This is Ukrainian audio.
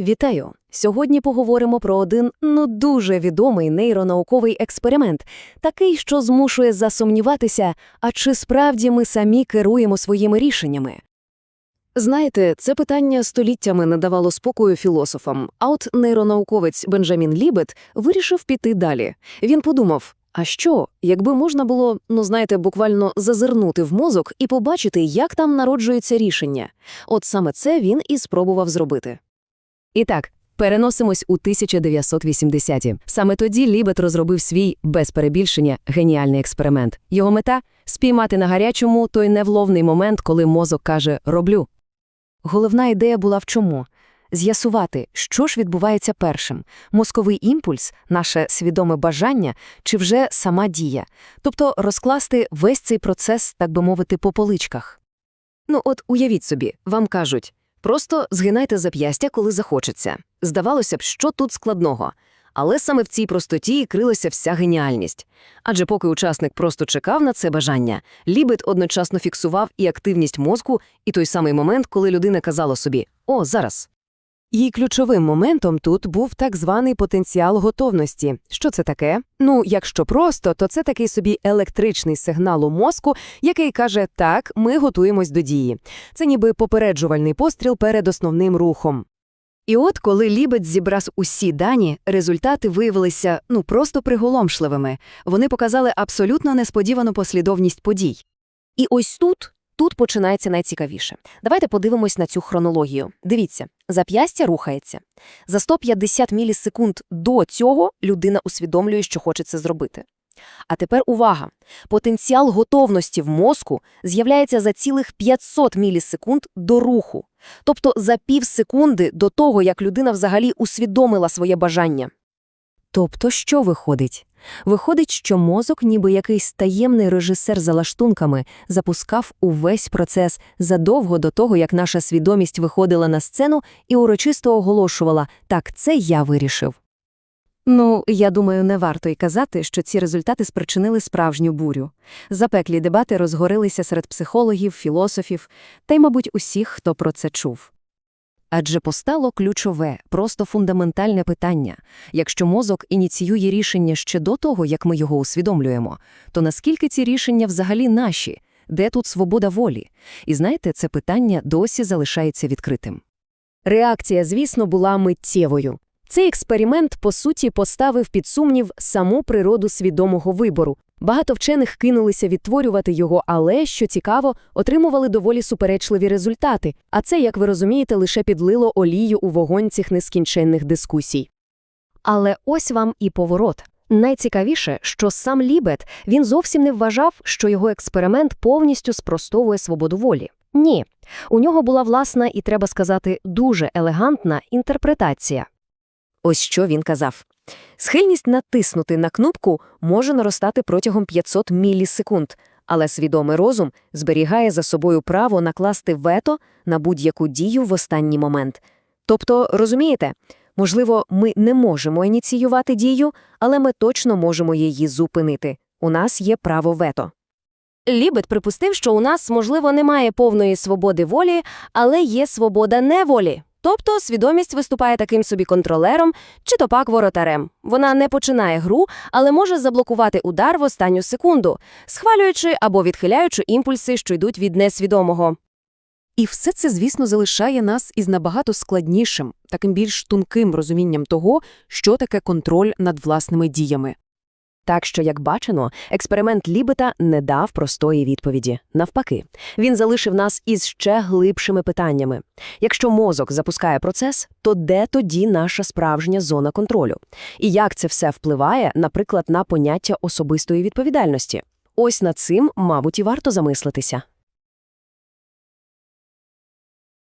Вітаю! Сьогодні поговоримо про один ну дуже відомий нейронауковий експеримент, такий, що змушує засумніватися, а чи справді ми самі керуємо своїми рішеннями. Знаєте, це питання століттями не давало спокою філософам, а от нейронауковець Бенджамін Лібет вирішив піти далі. Він подумав, а що, якби можна було, ну знаєте, буквально зазирнути в мозок і побачити, як там народжується рішення. От саме це він і спробував зробити. І так, переносимось у 1980-ті. Саме тоді Лібет розробив свій, без перебільшення, геніальний експеримент. Його мета – спіймати на гарячому той невловний момент, коли мозок каже «роблю». Головна ідея була в чому? З'ясувати, що ж відбувається першим – мозковий імпульс, наше свідоме бажання, чи вже сама дія. Тобто розкласти весь цей процес, так би мовити, по поличках. Ну от уявіть собі, вам кажуть, просто згинайте зап'ястя, коли захочеться. Здавалося б, що тут складного. Але саме в цій простоті і крилася вся геніальність. Адже поки учасник просто чекав на це бажання, Лібет одночасно фіксував і активність мозку, і той самий момент, коли людина казала собі «О, зараз». Її ключовим моментом тут був так званий потенціал готовності. Що це таке? Ну, якщо просто, то це такий собі електричний сигнал у мозку, який каже «так, ми готуємось до дії». Це ніби попереджувальний постріл перед основним рухом. І от коли Лібет зібрав усі дані, результати виявилися ну просто приголомшливими. Вони показали абсолютно несподівану послідовність подій. І ось тут, тут починається найцікавіше. Давайте подивимось на цю хронологію. Дивіться, зап'ястя рухається. За 150 мілісекунд до цього людина усвідомлює, що хоче це зробити. А тепер увага! Потенціал готовності в мозку з'являється за цілих 500 мілісекунд до руху. Тобто за пів секунди до того, як людина взагалі усвідомила своє бажання. Тобто що виходить? Виходить, що мозок, ніби якийсь таємний режисер за лаштунками, запускав увесь процес задовго до того, як наша свідомість виходила на сцену і урочисто оголошувала «так, це я вирішив». Ну, я думаю, не варто й казати, що ці результати спричинили справжню бурю. Запеклі дебати розгорилися серед психологів, філософів та й, мабуть, усіх, хто про це чув. Адже постало ключове, просто фундаментальне питання. Якщо мозок ініціює рішення ще до того, як ми його усвідомлюємо, то наскільки ці рішення взагалі наші? Де тут свобода волі? І знаєте, це питання досі залишається відкритим. Реакція, звісно, була миттєвою. Цей експеримент, по суті, поставив під сумнів саму природу свідомого вибору. Багато вчених кинулися відтворювати його, але, що цікаво, отримували доволі суперечливі результати, а це, як ви розумієте, лише підлило олію у вогонь цих нескінченних дискусій. Але ось вам і поворот. Найцікавіше, що сам Лібет, він зовсім не вважав, що його експеримент повністю спростовує свободу волі. Ні, у нього була власна і, треба сказати, дуже елегантна інтерпретація. Ось що він казав. Схильність натиснути на кнопку може наростати протягом 500 мілісекунд, але свідомий розум зберігає за собою право накласти вето на будь-яку дію в останній момент. Тобто, розумієте, можливо, ми не можемо ініціювати дію, але ми точно можемо її зупинити. У нас є право вето. Лібет припустив, що у нас, можливо, немає повної свободи волі, але є свобода неволі. Тобто свідомість виступає таким собі контролером чи то пак воротарем. Вона не починає гру, але може заблокувати удар в останню секунду, схвалюючи або відхиляючи імпульси, що йдуть від несвідомого. І все це, звісно, залишає нас із набагато складнішим, таким більш тонким розумінням того, що таке контроль над власними діями. Так що, як бачено, експеримент Лібета не дав простої відповіді. Навпаки, він залишив нас із ще глибшими питаннями. Якщо мозок запускає процес, то де тоді наша справжня зона контролю? І як це все впливає, наприклад, на поняття особистої відповідальності? Ось над цим, мабуть, і варто замислитися.